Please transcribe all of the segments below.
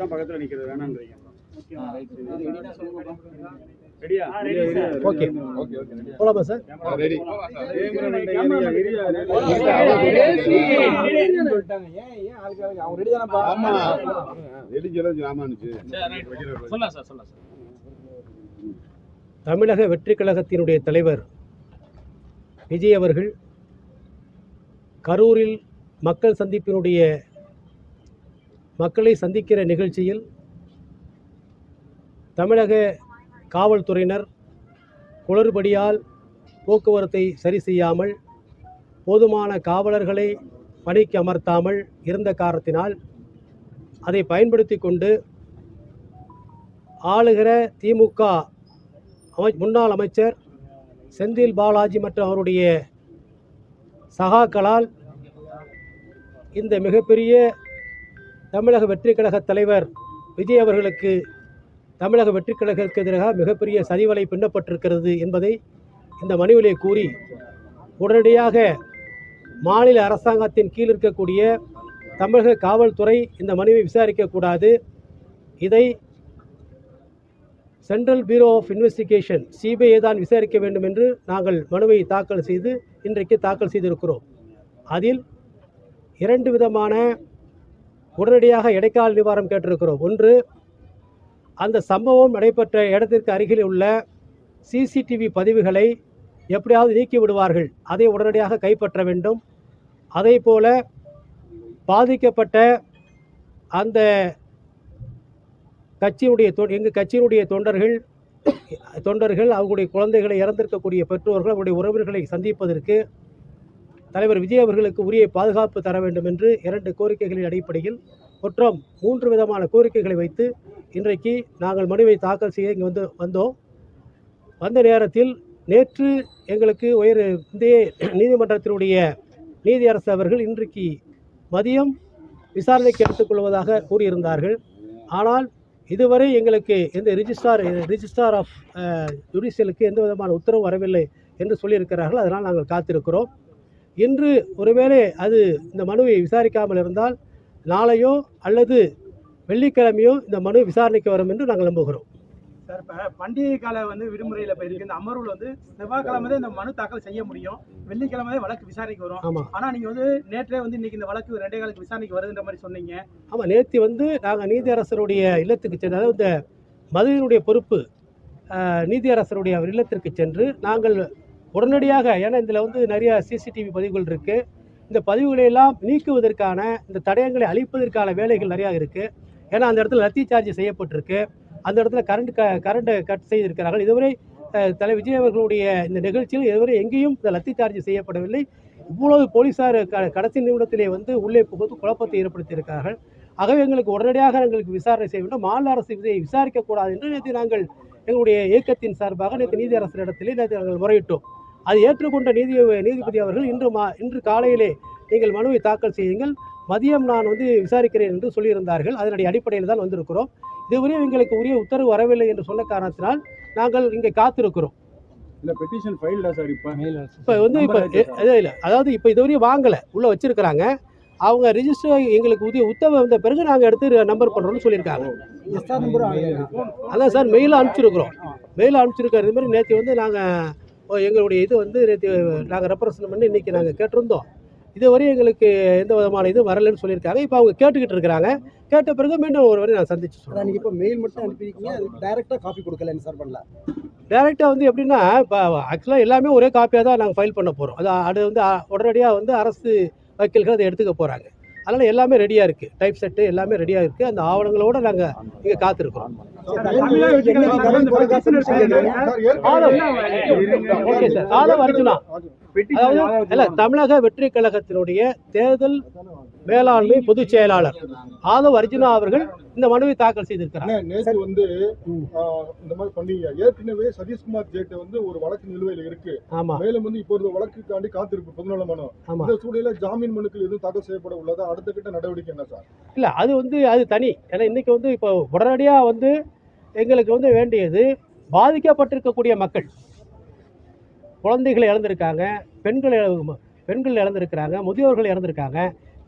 தான் பக்கத்துல நிக்கிறது வேணான்றீங்க ரெடியா ரெடியா ஓகே போலாமா சார் ரெடி ஆமா. ரெடி சொல்ல ஆமானுச்சு சொல்லலாம் சார் சொல்லலாம் சார் தமிழக வெற்றி கழகத்தினுடைய தலைவர் விஜய் அவர்கள் கரூரில் மக்கள் சந்திப்பினுடைய மக்களை சந்திக்கிற நிகழ்ச்சியில் தமிழக காவல்துறையினர் குளறுபடியால் போக்குவரத்தை சரி செய்யாமல் போதுமான காவலர்களை பணிக்கு அமர்த்தாமல் இருந்த காரணத்தினால் அதை பயன்படுத்தி கொண்டு ஆளுகிற திமுக அமை முன்னாள் அமைச்சர் செந்தில் பாலாஜி மற்றும் அவருடைய சகாக்களால் இந்த மிகப்பெரிய தமிழக வெற்றி கழக தலைவர் விஜய் அவர்களுக்கு தமிழக வெற்றி கழகத்திற்கு எதிராக மிகப்பெரிய சதிவலை பின்னப்பட்டிருக்கிறது என்பதை இந்த மனுவிலே கூறி உடனடியாக மாநில அரசாங்கத்தின் கீழ் இருக்கக்கூடிய தமிழக காவல்துறை இந்த மனுவை விசாரிக்கக்கூடாது இதை central bureau of investigation CBI தான் விசாரிக்க வேண்டும் என்று நாங்கள் மனுவை தாக்கல் செய்து இன்றைக்கு தாக்கல் செய்திருக்கிறோம். அதில் இரண்டு விதமான உடனடியாக இடைக்கால நிவாரணம் கேட்டிருக்கிறோம். ஒன்று அந்த சம்பவம் நடைபெற்ற இடத்திற்கு அருகில் உள்ள சிசிடிவி பதிவுகளை எப்படியாவது நீக்கி விடுவார்கள். அதை உடனடியாக கைப்பற்ற வேண்டும். அதே போல பாதிக்கப்பட்ட அந்த கட்சியினுடைய தொ எங்கள் கட்சியினுடைய தொண்டர்கள் தொண்டர்கள் அவங்களுடைய குழந்தைகளை இறந்திருக்கக்கூடிய பெற்றோர்கள் அவருடைய உறவினர்களை சந்திப்பதற்கு தலைவர் விஜய் அவர்களுக்கு உரிய பாதுகாப்பு தர வேண்டும் என்று இரண்டு கோரிக்கைகளின் அடிப்படையில் குற்றம் மூன்று விதமான கோரிக்கைகளை வைத்து இன்றைக்கு நாங்கள் மனுவை தாக்கல் செய்ய இங்கே வந்து வந்தோம். வந்த நேரத்தில் நேற்று எங்களுக்கு உயர் இந்திய நீதிமன்றத்தினுடைய நீதியரசு அவர்கள் இன்றைக்கு மதியம் விசாரணைக்கு எடுத்துக்கொள்வதாக கூறியிருந்தார்கள். ஆனால் இதுவரை எங்களுக்கு எந்த ரிஜிஸ்டார் ரிஜிஸ்டார் ஆஃப் ஜுடிஷியலுக்கு எந்த விதமான உத்தரவு வரவில்லை என்று சொல்லியிருக்கிறார்கள். அதனால் நாங்கள் காத்திருக்கிறோம். இன்று ஒருவேளை அது இந்த மனுவை விசாரிக்காமல் இருந்தால் நாளையோ அல்லது வெள்ளிக்கிழமையோ இந்த மனு விசாரணைக்கு வரும் என்று நாங்கள் நம்புகிறோம். சார் இப்போ பண்டிகை கால வந்து விடுமுறையில் இப்போ இருக்கு இந்த அமர்வில் வந்து செவ்வாய்க்கிழமை தான் இந்த மனு தாக்கல் செய்ய முடியும். வெள்ளிக்கிழமை வழக்கு விசாரணைக்கு வரும். ஆமாம் ஆனால் நீங்கள் வந்து நேற்றே வந்து இன்னைக்கு இந்த வழக்கு ரெண்டே காலுக்கு விசாரணைக்கு வருதுன்ற மாதிரி சொன்னீங்க. ஆமாம் நேற்று வந்து நாங்கள் நீதியரசருடைய இல்லத்துக்கு சென்று அதாவது இந்த மதுவினுடைய பொறுப்பு நீதியரசருடைய அவர் இல்லத்திற்கு சென்று நாங்கள் உடனடியாக ஏன்னா இதில் வந்து நிறைய சிசிடிவி பதிவுகள் இருக்குது இந்த பதிவுகளை எல்லாம் நீக்குவதற்கான இந்த தடயங்களை அழிப்பதற்கான வேலைகள் நிறையா இருக்குது ஏன்னா அந்த இடத்துல லத்தி சார்ஜ் செய்யப்பட்டிருக்கு. அந்த இடத்துல கரண்ட் க கரண்ட்டை கட் செய்திருக்கிறார்கள். இதுவரை தலை விஜய் அவர்களுடைய இந்த நிகழ்ச்சியில் இதுவரை எங்கேயும் இந்த லத்தி சார்ஜ் செய்யப்படவில்லை. இவ்வளவு போலீசார் க கடைசி நிமிடத்திலே வந்து உள்ளே புகுந்து குழப்பத்தை ஏற்படுத்தியிருக்கிறார்கள். ஆகவே எங்களுக்கு உடனடியாக எங்களுக்கு விசாரணை செய்ய வேண்டும். மாநில அரசு இதை விசாரிக்கக்கூடாது என்று நேற்று நாங்கள் எங்களுடைய இயக்கத்தின் சார்பாக நேற்று நீதி அரசரிடத்திலே நேற்று நாங்கள் முறையிட்டோம். அது ஏற்றுக்கொண்ட நீதி நீதிபதி அவர்கள் இன்று மா இன்று காலையிலே நீங்கள் மனுவை தாக்கல் செய்யுங்கள். மதியம் நான் வந்து விசாரிக்கிறேன் என்று சொல்லியிருந்தார்கள். அதனுடைய அடிப்படையில் தான் வந்திருக்கிறோம். இதுவரை எங்களுக்கு உரிய உத்தரவு வரவில்லை என்று சொன்ன காரணத்தினால் நாங்கள் இங்கே காத்திருக்கிறோம். இல்ல பெட்டிஷன் ஃபைல்டா சார் இப்ப? இப்போ வந்து இப்போ இல்லை இல்லை. அதாவது இப்போ இதுவரையும் வாங்கலை. உள்ளே வச்சிருக்கிறாங்க. அவங்க ரிஜிஸ்டர் எங்களுக்கு உதவி உத்தரவு வந்த பிறகு நாங்கள் எடுத்து நம்பர் பண்ணுறோம்னு சொல்லியிருக்காங்க. அதான் சார் மெயில் அனுப்பிச்சிருக்கிறோம். மெயில் அனுப்பிச்சிருக்காரு இது மாதிரி நேற்று வந்து நாங்கள் எங்களுடைய இது வந்து நேற்று நாங்கள் ரெப்ரசன்ட் பண்ணி இன்றைக்கி நாங்கள் கேட்டிருந்தோம். இதுவரை எங்களுக்கு எந்த விதமான இதுவும் வரலைன்னு சொல்லியிருக்காங்க. இப்போ அவங்க கேட்டுக்கிட்டு இருக்கிறாங்க. கேட்ட பிறகு மீண்டும் ஒரு வரை நான் சந்திச்சு சொல்கிறேன் அதான் நீங்க இப்போ மெயில் மட்டும் அனுப்பியிருக்கீங்க. அது டைரக்டா காப்பி கொடுக்கல சார் பண்ணல? டேரெக்டாக வந்து எப்படின்னா இப்போ ஆக்சுவலாக எல்லாமே ஒரே காப்பியாக தான் நாங்கள் ஃபைல் பண்ண போகிறோம் அது அது வந்து உடனடியாக வந்து அரசு வக்கீல்கள் அதை எடுத்துக்க போகிறாங்க அதனால் எல்லாமே ரெடியாக இருக்குது டைப் செட்டு எல்லாமே ரெடியாக இருக்குது அந்த ஆவணங்களோடு நாங்கள் இங்கே காத்திருக்கிறோம். எடுத்திருக்காங்க. Okay sir. ஆதவ் அர்ஜுனா இல்ல தமிழக வெற்றி கழகத்தினுடைய தேர்தல் மேலாண்மை பொதுச் செயலாளர் ஆதவ் அர்ஜுனா அவர்கள் இந்த மனுவை தாக்கல் செய்திருக்கிறார். நேத்து வந்து இந்த மாதிரி பண்ணீங்க. ஏற்கனவே சதீஷ்குமார் ஜேட்டு வந்து ஒரு வழக்கு நிலுவையில் இருக்கு. ஆமா. மேலும் வந்து இப்போ ஒரு வழக்குக்காண்டி காத்திருப்பு பொதுநல மனு. ஆமா. இந்த சூழலில் ஜாமீன் மனுக்கள் எதுவும் தாக்கல் செய்யப்பட உள்ளதா? அடுத்த கட்ட நடவடிக்கை என்ன சார்? இல்ல அது வந்து அது தனி. ஏன்னா இன்னைக்கு வந்து இப்போ உடனடியா வந்து எங்களுக்கு வந்து வேண்டியது பாதிக்கப்பட்டிருக்கக்கூடிய மக்கள். குழந்தைகளை இழந்திருக்காங்க பெண்கள் பெண்கள் இழந்திருக்கிறாங்க முதியோர்கள் இறந்திருக்காங்க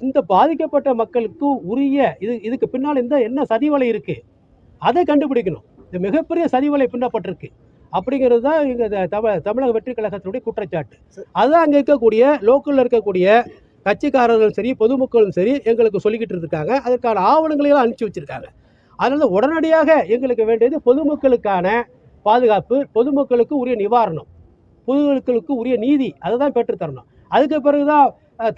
இந்த பாதிக்கப்பட்ட மக்களுக்கு உரிய இது இதுக்கு பின்னால் இந்த என்ன சதிவலை இருக்குது அதை கண்டுபிடிக்கணும். இந்த மிகப்பெரிய சதிவலை பின்னப்பட்டிருக்கு. அப்படிங்கிறது தான் எங்கள் தமிழ் தமிழக வெற்றி கழகத்தினுடைய குற்றச்சாட்டு. அதுதான் அங்கே இருக்கக்கூடிய லோக்கலில் இருக்கக்கூடிய கட்சிக்காரர்களும் சரி பொதுமக்களும் சரி எங்களுக்கு சொல்லிக்கிட்டு இருக்காங்க அதற்கான ஆவணங்களையெல்லாம் அனுப்பிச்சி வச்சிருக்காங்க. அதனால் உடனடியாக எங்களுக்கு வேண்டியது பொதுமக்களுக்கான பாதுகாப்பு பொதுமக்களுக்கு உரிய நிவாரணம். பொதுமக்களுக்கு உரிய நீதி அதை தான் பெற்றுத்தரணும் அதுக்கு பிறகுதான்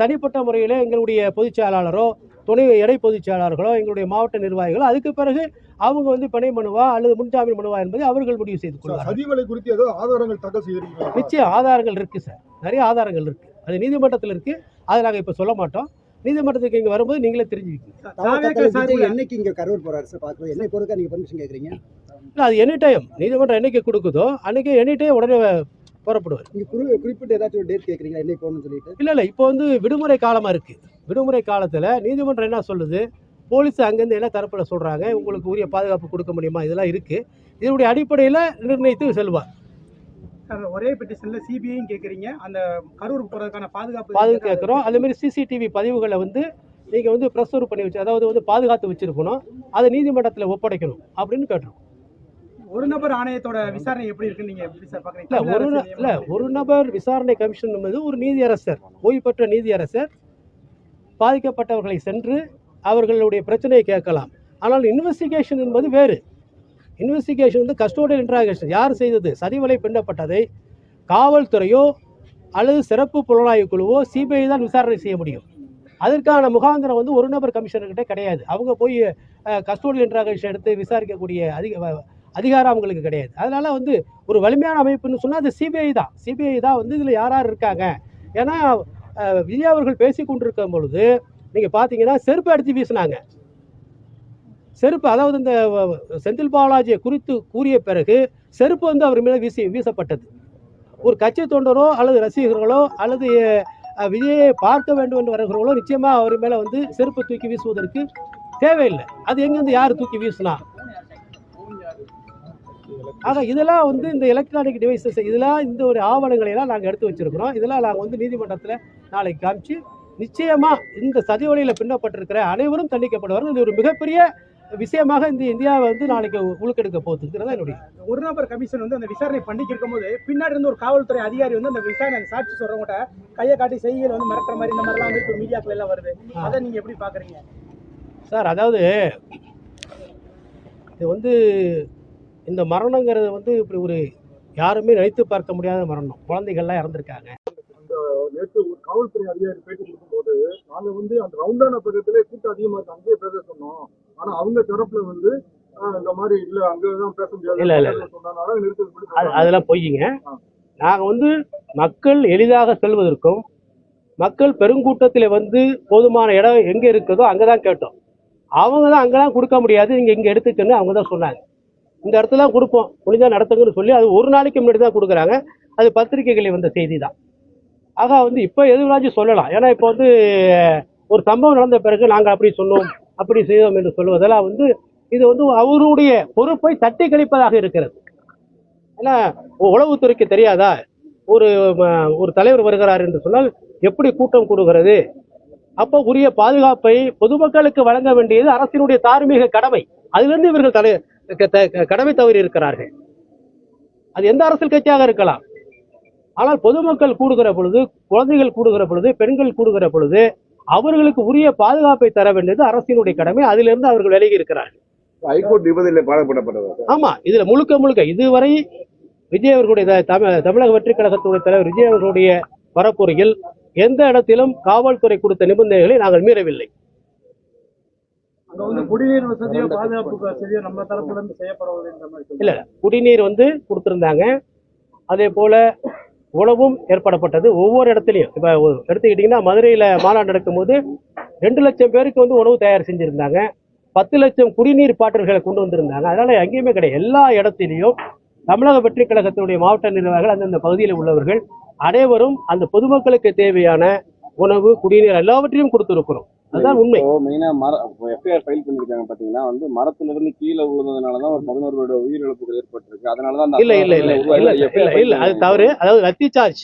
தனிப்பட்ட முறையில் எங்களுடைய பொதுச் செயலாளரோ துணை இணை பொதுச் செயலாளர்களோ எங்களுடைய மாவட்ட நிர்வாகிகளோ அதுக்கு பிறகு அவங்க வந்து பிணை மனுவா அல்லது முன்ஜாமீன் மனுவா என்பதை அவர்கள் முடிவு செய்து கொள்வார்கள். சதிவலை குறித்து ஏதாவது ஆதாரங்கள் தாக்கல் செய்திருக்கீங்களா? நிச்சயம் ஆதாரங்கள் இருக்கு சார். நிறைய ஆதாரங்கள் இருக்கு. அது நீதிமன்றத்தில் இருக்கு. அதை நாங்கள் இப்போ சொல்ல மாட்டோம். நீதிமன்றத்துக்கு இங்கே வரும்போது நீங்களே தெரிஞ்சுக்கிங்க. என்னைக்கு இங்க கரூர் சார்? என்னை பொறுக்க பர்மிஷன் இல்லை அது எனி டைம் நீதிமன்றம் என்னைக்கு கொடுக்குதோ அன்னைக்கு எனி டைம் உடனே புறப்படுவார் நீங்க குறி குறிப்பிட்டு ஏதாச்சும் ஒரு டேட் கேக்குறீங்களா என்னை போகணும்னு சொல்லிட்டு? இல்லை இல்லை இப்போ வந்து விடுமுறை காலமாக இருக்குது விடுமுறை காலத்தில் நீதிமன்றம் என்ன சொல்லுது? போலீஸ் அங்கேருந்து என்ன தரப்பில் சொல்கிறாங்க உங்களுக்கு உரிய பாதுகாப்பு கொடுக்க முடியுமா? இதெல்லாம் இருக்குது இதனுடைய அடிப்படையில் நிர்ணயித்து செல்வார். ஒரே பெட்டிஷன்ல சிபிஐயும் கேக்குறீங்க அந்த கரூருக்கு போறதுக்கான பாதுகாப்பு பாதுகாப்பு கேட்குறோம். அதேமாதிரி சிசிடிவி பதிவுகளை வந்து நீங்கள் வந்து ப்ரெஸ்ஸூர் பண்ணி வச்சு அதாவது வந்து பாதுகாத்து வச்சுருக்கணும். அதை நீதிமன்றத்தில் ஒப்படைக்கணும் அப்படின்னு கேட்டுருக்கோம். ஒரு நபர் ஆணையத்தோட விசாரணை எப்படி இருக்குன்னு நீங்க எப்படி சார் பாக்குறீங்க? இல்லை ஒரு இல்ல ஒரு நபர் விசாரணை கமிஷன் என்பது ஒரு நீதியரசர் ஓய்வு பெற்ற நீதியரசர் பாதிக்கப்பட்டவர்களை சென்று அவர்களுடைய பிரச்சனையை கேட்கலாம். ஆனால் இன்வெஸ்டிகேஷன் என்பது வேறு. இன்வெஸ்டிகேஷன் வந்து கஸ்டோடியல் இன்ட்ராகேஷன் யார் செய்தது? சதிவலை பின்னப்பட்டதை காவல்துறையோ அல்லது சிறப்பு புலனாய்வு குழுவோ சிபிஐ தான் விசாரணை செய்ய முடியும். அதற்கான முகாந்திரம் வந்து ஒரு நபர் கமிஷனர்கிட்ட கிடையாது. அவங்க போய் கஸ்டோடியல் இன்ட்ராகேஷன் எடுத்து விசாரிக்கக்கூடிய அதிக அதிகாரம் அவங்களுக்கு கிடையாது. அதனால் வந்து ஒரு வலிமையான அமைப்புன்னு சொன்னால் அது சிபிஐ தான். சிபிஐ தான் வந்து இதில் யார் யார் இருக்காங்க? ஏன்னா விஜய் அவர்கள் பேசி கொண்டிருக்கும் பொழுது நீங்கள் பார்த்தீங்கன்னா செருப்பு அடித்து வீசினாங்க. செருப்பு அதாவது இந்த செந்தில் பாலாஜியை குறித்து கூறிய பிறகு செருப்பு வந்து அவர் மேலே வீசி வீசப்பட்டது. ஒரு கட்சி தொண்டரோ அல்லது ரசிகர்களோ அல்லது விஜயை பார்க்க வேண்டும் என்று வருகிறவங்களோ நிச்சயமாக அவர் மேலே வந்து செருப்பு தூக்கி வீசுவதற்கு தேவையில்லை. அது எங்கேருந்து யார் தூக்கி வீசினா? ஆக இதெல்லாம் வந்து இந்த எலக்ட்ரானிக் டிவைசஸ் இதெல்லாம் இந்த ஒரு ஆவணங்களை எல்லாம் நாங்கள் எடுத்து வச்சிருக்கிறோம். இதெல்லாம் நாங்கள் வந்து நீதிமன்றத்தில் நாளைக்கு காமிச்சு நிச்சயமா இந்த சதி வழியில் பின்னப்பட்டிருக்கிற அனைவரும் தண்டிக்கப்படுவார்கள். இது ஒரு மிகப்பெரிய விஷயமாக இந்த இந்தியாவை வந்து நாளைக்கு உழுக்கெடுக்க போகுதுங்கிறதா என்னுடைய ஒரு நபர் கமிஷன் வந்து அந்த விசாரணை பண்ணிட்டு இருக்கும்போது பின்னாடி இருந்து ஒரு காவல்துறை அதிகாரி வந்து அந்த விசாரணை அந்த சாட்சி சொல்றவங்க கையை காட்டி செய்கையில் வந்து மிரட்டுற மாதிரி இந்த மாதிரிலாம் வந்து மீடியாக்கள் எல்லாம் வருது. அதை நீங்க எப்படி பாக்குறீங்க? சார் அதாவது இது வந்து இந்த மரணங்கிறது வந்து இப்படி ஒரு யாருமே நினைத்து பார்க்க முடியாத மரணம். குழந்தைகள்லாம் இறந்துருக்காங்க. நேற்று ஒரு காவல்துறை அதிகாரி பேட்டி கொடுக்கும்போது நாங்க வந்து அந்த ரவுண்டான பக்கத்திலே கூட்டம் அதிகமா இருக்கு. அங்கேயே பேச சொன்னோம். ஆனா அவங்க தரப்புல வந்து இந்த மாதிரி இல்ல அங்கதான் பேச முடியாது. சொன்னதுனால நிறுத்தம். அதெல்லாம் பொய்யுங்க நாங்கள் வந்து மக்கள் எளிதாக செல்வதற்கும் மக்கள் பெருங்கூட்டத்தில் வந்து போதுமான இடம் எங்கே இருக்குதோ அங்கே தான் கேட்டோம். அவங்க தான் அங்கெல்லாம் கொடுக்க முடியாது. நீங்கள் இங்கே எடுத்துக்கன்னு அவங்க தான் சொன்னாங்க. இந்த இடத்துல தான் கொடுப்போம். முடிஞ்சால் நடத்துங்கன்னு சொல்லி அது ஒரு நாளைக்கு முன்னாடி தான் கொடுக்குறாங்க. அது பத்திரிகைகளில் வந்த செய்தி தான் ஆக வந்து இப்போ எதுவாச்சும் சொல்லலாம். ஏன்னா இப்போ வந்து ஒரு சம்பவம் நடந்த பிறகு நாங்கள் அப்படி சொன்னோம் அப்படி செய்தோம் என்று சொல்வதெல்லாம் வந்து இது வந்து அவருடைய பொறுப்பை தட்டி கழிப்பதாக இருக்கிறது. ஏன்னா உளவுத்துறைக்கு தெரியாதா? ஒரு ஒரு தலைவர் வருகிறார் என்று சொன்னால் எப்படி கூட்டம் கூடுகிறது? அப்போ உரிய பாதுகாப்பை பொதுமக்களுக்கு வழங்க வேண்டியது அரசினுடைய தார்மீக கடமை. அதிலிருந்து இவர்கள் தலை கடமை தவறி இருக்கிறார்கள். அது எந்த அரசியல் கட்சியாக இருக்கலாம். ஆனால் பொதுமக்கள் கூடுகிற பொழுது குழந்தைகள் கூடுகிற பொழுது பெண்கள் கூடுகிற பொழுது அவர்களுக்கு உரிய பாதுகாப்பை தர வேண்டியது அரசினுடைய கடமை. அதிலிருந்து அவர்கள் விலகி இருக்கிறார்கள். ஹைகோர்ட் நிபந்தனை பாடப்படப்பட்டது ஆமா இதுல முழுக்க முழுக்க இதுவரை விஜய் அவர்களுடைய தமிழக வெற்றி கழகத்துடைய தலைவர் விஜய் அவர்களுடைய பரப்புரையில் எந்த இடத்திலும் காவல்துறை கொடுத்த நிபந்தனைகளை நாங்கள் மீறவில்லை. குடிநீர் வசதியோ பாதுகாப்பு வசதியோ நம்ம தரப்புல இருந்து செய்யப்படுவதுன்ற மாதிரி இல்ல குடிநீர் வந்து கொடுத்திருந்தாங்க. அதே போல உணவும் ஏற்படப்பட்டது ஒவ்வொரு இடத்துலையும். இப்போ எடுத்துக்கிட்டிங்கன்னா மதுரையில் மாநாடு நடக்கும்போது ரெண்டு லட்சம் பேருக்கு வந்து உணவு தயார் செஞ்சுருந்தாங்க. பத்து லட்சம் குடிநீர் பாட்டில்களை கொண்டு வந்திருந்தாங்க. அதனால எங்கேயுமே கிடையாது. எல்லா இடத்திலையும் தமிழக வெற்றி கழகத்தினுடைய மாவட்ட நிர்வாகிகள் அந்தந்த பகுதியில் உள்ளவர்கள் அனைவரும் அந்த பொதுமக்களுக்கு தேவையான உணவு குடிநீர் எல்லாவற்றையும் கொடுத்திருக்கிறோம். அதுதான் உண்மை. இப்போ மெயினா மர எஃப்ஐஆர் ஃபைல் பண்ணிருக்காங்க பாத்தீங்கன்னா வந்து மரத்துல இருந்து கீழே ஒரு பதினோரு பேரோட உயிரிழப்புகள் ஏற்பட்டிருக்கு. அதனாலதான் அந்த இல்ல இல்ல இல்ல உருவாகி இல்ல FIR இல்ல இல்ல அது file தவறு. அதாவது லத்தி சார்ஜ்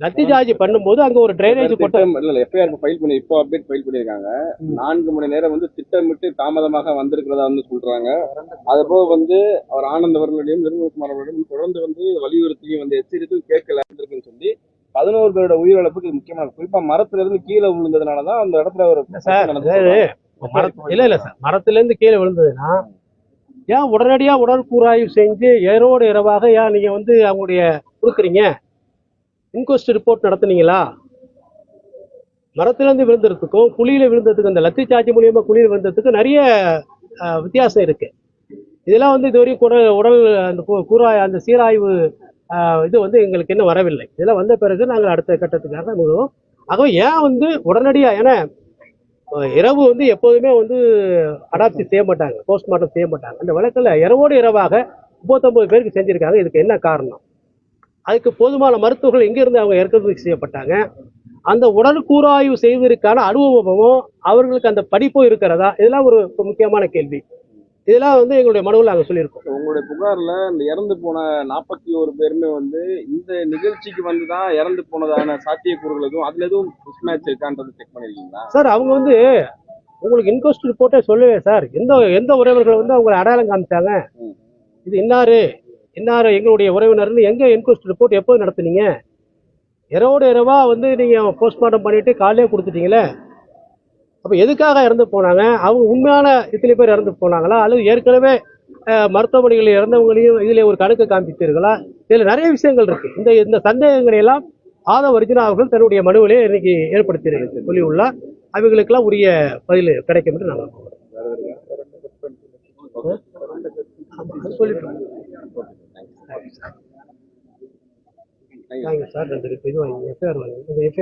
லத்தி சார்ஜ் பண்ணும்போது அங்க ஒரு ட்ரைனேஜ் திட்டம் இல்ல எஃப்ஐஆர் ஃபைல் பண்ணி இப்போ அப்டேட் ஃபைல் பண்ணிருக்காங்க. நான்கு மணி நேரம் வந்து திட்டமிட்டு தாமதமாக வந்திருக்கிறதா வந்து சொல்றாங்க. அது போக வந்து அவர் ஆனந்த் அவர்களிடையும் நிர்மல்குமார் அவர்களிடம் தொடர்ந்து வந்து வலியுறுத்தியும் வந்து எச்சரித்தும் கேட்கல. பதினோரு பேரோட உயிரிழப்புக்கு இது முக்கியமான குறிப்பா. மரத்துல இருந்து கீழே விழுந்ததுனாலதான் அந்த இடத்துல ஒரு இல்ல இல்ல சார். மரத்துல இருந்து கீழே விழுந்ததுன்னா ஏன் உடனடியா உடற்கூறாய்வு செஞ்சு இரவோடு இரவாக ஏன் நீங்க வந்து அவங்களுடைய கொடுக்குறீங்க? இன்கொஸ்ட் ரிப்போர்ட் நடத்துனீங்களா? மரத்துல இருந்து விழுந்ததுக்கும் குழியில விழுந்ததுக்கும் இந்த லத்தி சார்ஜ் மூலியமா குழியில விழுந்ததுக்கு நிறைய வித்தியாசம் இருக்கு. இதெல்லாம் வந்து இதுவரையும் கூட உடல் அந்த கூறாய் அந்த சீராய்வு இது வந்து எங்களுக்கு இன்னும் வரவில்லை. இதெல்லாம் வந்த பிறகு நாங்கள் அடுத்த கட்டத்துக்காக முழுவோம் ஆகவே ஏன் வந்து உடனடியா ஏன்னா இரவு வந்து எப்போதுமே வந்து அடாப்டி செய்ய மாட்டாங்க போஸ்ட்மார்ட்டம் செய்ய மாட்டாங்க. அந்த வழக்கில் இரவோடு இரவாக முப்பத்தொம்பது பேருக்கு செஞ்சுருக்காங்க. இதுக்கு என்ன காரணம்? அதுக்கு போதுமான மருத்துவர்கள் எங்கிருந்து அவங்க இறக்குமதி செய்யப்பட்டாங்க? அந்த உடற்கூறாய்வு செய்வதற்கான அனுபவமும் அவர்களுக்கு அந்த படிப்பும் இருக்கிறதா? இதெல்லாம் ஒரு முக்கியமான கேள்வி. இதெல்லாம் வந்து எங்களுடைய மனுவில் நாங்கள் சொல்லியிருக்கோம். உங்களுடைய புகார்ல இந்த இறந்து போன நாற்பத்தி ஒரு பேருமே வந்து இந்த நிகழ்ச்சிக்கு வந்துதான் இறந்து போனதான சாத்தியக்கூறுகள் எதுவும் அதுல எதுவும் மிஸ்மேட்ச் இருக்கான்றது செக் பண்ணிருக்கீங்களா? சார் அவங்க வந்து உங்களுக்கு இன்கொஸ்ட் ரிப்போர்ட்டே சொல்லவே சார். எந்த எந்த உறவினர்கள் வந்து அவங்களை அடையாளம் காமிச்சாங்க. இது இன்னாரு? இன்னாரு எங்களுடைய உறவினர்னு எங்க இன்கொஸ்ட் ரிப்போர்ட் எப்போ நடத்துனீங்க? இரவோடு இரவா வந்து நீங்க போஸ்ட்மார்ட்டம் பண்ணிட்டு காலையே கொடுத்துட்டீங்களே? அப்போ எதுக்காக இறந்து போனாங்க? அவங்க உண்மையான இத்தனை பேர் இறந்து போனாங்களா? அல்லது ஏற்கனவே மருத்துவமனைகளில் இறந்தவங்களையும் இதில் ஒரு கணக்கு காண்பித்தீர்களா? இதில் நிறைய விஷயங்கள் இருக்குது இந்த இந்த சந்தேகங்களை எல்லாம் ஆதவ அர்ஜுனா அவர்கள் தன்னுடைய மனுவிலே இன்னைக்கு ஏற்படுத்தியிருக்கு சொல்லியுள்ளார் அவங்களுக்கெல்லாம் உரிய பதில் கிடைக்கும் என்று நாங்கள் சொல்லிட்டோம் தேங்க்யூ சார் இது வாங்கி எஃப்ஐஆர் வாங்க இந்த எஃப்ஐஆர்